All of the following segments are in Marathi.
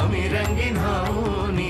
స్వామి రంగినావు నీ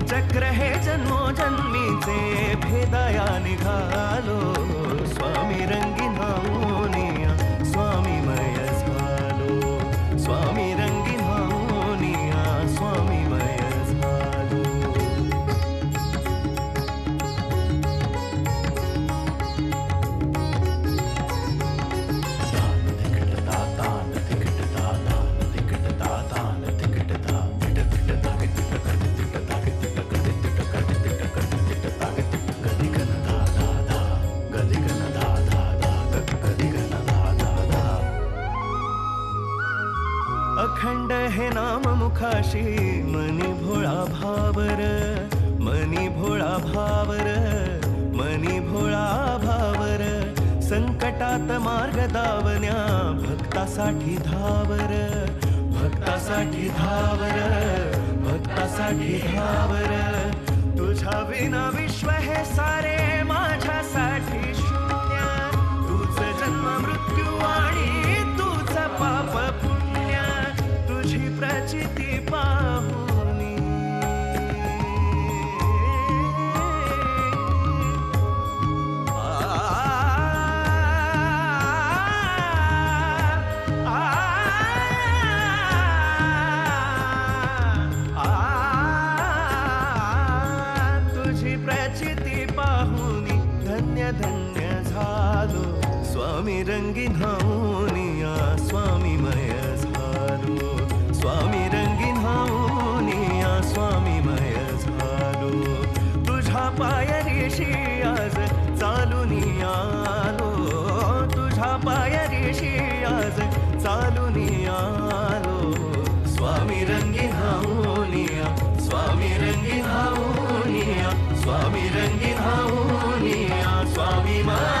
चक्र हे जन्मोजन्मीचे भेदया निघालो. स्वामी रंगी मुखाशी मनी भोळा भावर मनी भोळा भावर मनी भोळा भावर संकटात मार्ग दावण्या भक्तासाठी धावर भक्तासाठी धावर भक्तासाठी धावर. तुझ्या विना विश्व हे सारे माझ्यासाठी स्वामी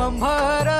विश्वंभर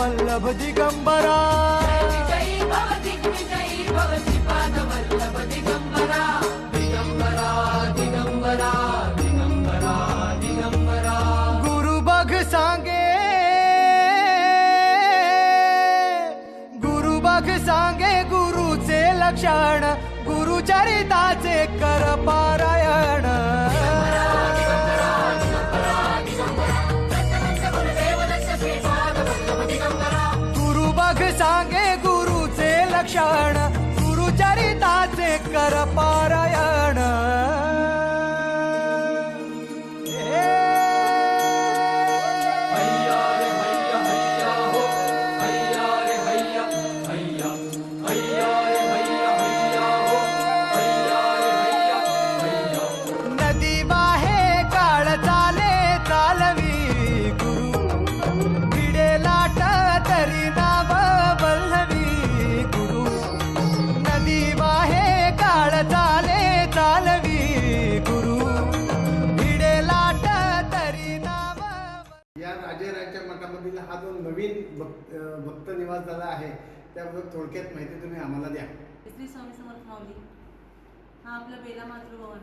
वल्लभ दिगंबरा. गुरु बघ सांगे. गुरु बघ सांगे गुरुचे लक्षण. गुरुचरिताचे कर पारायण गुरुचे लक्षण गुरुचरिताचे करपा निवास झाला आहे त्याबद्दल थोडक्यात माहिती तुम्ही आम्हाला द्या. श्री स्वामी समर्थ माऊली हा आपला बेला मातृभवन.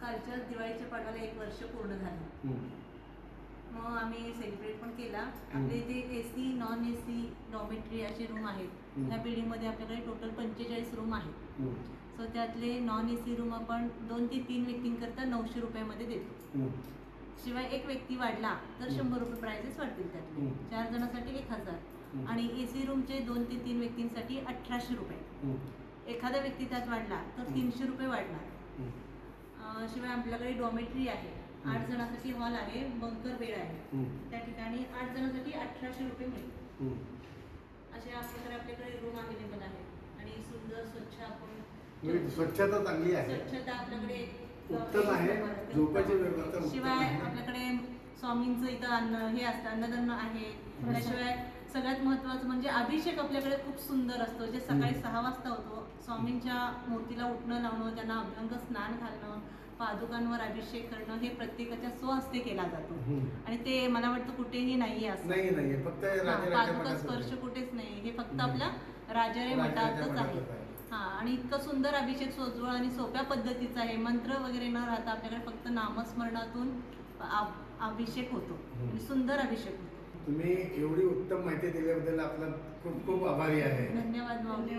कालच्या दिवाळीच्या पाडव्याला एक वर्ष पूर्ण झालं. मग आम्ही सेलिब्रेट पण केला. आपले इथे A C non A C dormitory असे रूम आहेत. ह्या बिल्डिंगमध्ये आपल्याकडे टोटल पंचेचाळीस रूम आहेत. सो त्यातले नॉन ए सी रूम आपण दोन ते तीन व्यक्तींकरता नऊशे रुपयामध्ये देतो. शिवाय एक व्यक्ती वाढला तर शंभर रुपये प्राइजेस वाढतील त्यातले. चार जणांसाठी एक हजार. आणि ए सी रूमचे दोन ते तीन व्यक्तींसाठी अठराशे रुपये. एखादा व्यक्ती त्यात वाढला तर. तीनशे रुपये वाढणार. शिवाय आपल्याकडे डॉमेट्री आहे. आठ जणांसाठी हॉल आहे बंकर बेड आहे. त्या ठिकाणी आठ जणांसाठी अठराशे रुपये मिळेल असे आपल्याकडे आपल्याकडे रूम अवेलेबल आहेत आणि सुंदर स्वच्छ आपण म्हणजे स्वच्छता चांगली आहे. स्वच्छता आपल्याकडे उत्तम आहे. उत्तम शिवाय आहे. आपल्याकडे स्वामींचं इथं अन्न हे असतं अन्नदान आहे. त्याशिवाय सगळ्यात महत्वाचं म्हणजे अभिषेक आपल्याकडे खूप सुंदर असतो. जे सकाळी सहा वाजता होतो स्वामींच्या मूर्तीला उठणं लावणं त्यांना अभ्यंग स्नान घालणं पादुकांवर अभिषेक करणं हे प्रत्येकाच्या स्वहस्ते केला जातो. आणि ते मला वाटतं कुठेही नाहीये असं. नाही राजेराच्या पादुका स्पर्श. कुठेच नाही. हे फक्त. आपल्या राजारे मठातच आहे. हा आणि इतकं सुंदर अभिषेक सोजवळ आणि सोप्या पद्धतीचा आहे. मंत्र वगैरे न राहता आपल्याकडे फक्त नामस्मरणातून अभिषेक होतो. आणि सुंदर अभिषेक होतो. तुम्ही एवढी उत्तम माहिती दिल्याबद्दल आपला खूप खूप आभारी आहे. धन्यवाद माऊली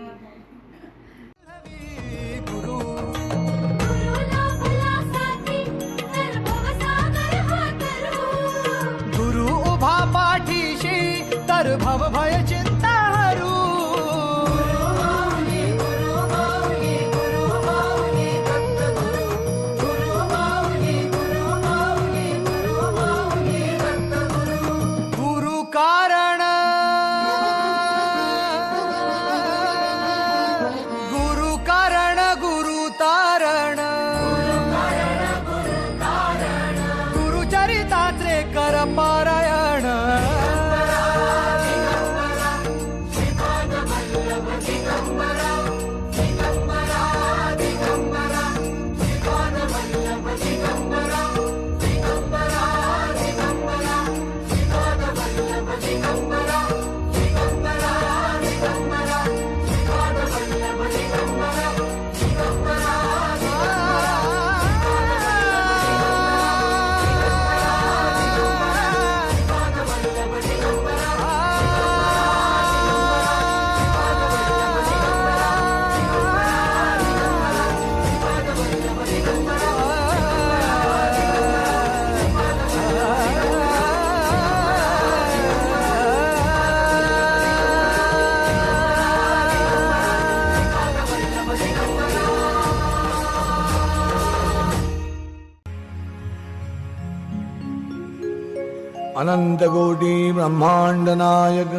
अनन्तकोटि ब्रह्माण्डनायक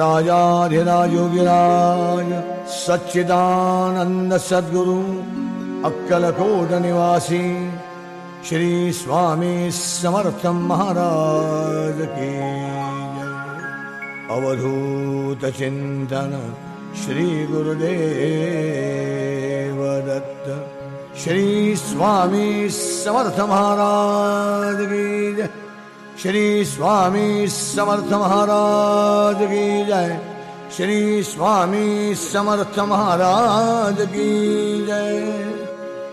राजाधिराजोगिराय सच्चिदानन्द सद्गुरु अक्कलकोटनिवासी श्रीस्वामी महाराज महाराजकीय अवधूतचिन्तन श्रीगुरुदेवदत् श्रीस्वामी समर्थ महाराज की जय। श्री स्वामी समर्थ महाराज की जय। श्री स्वामी समर्थ महाराज की जय।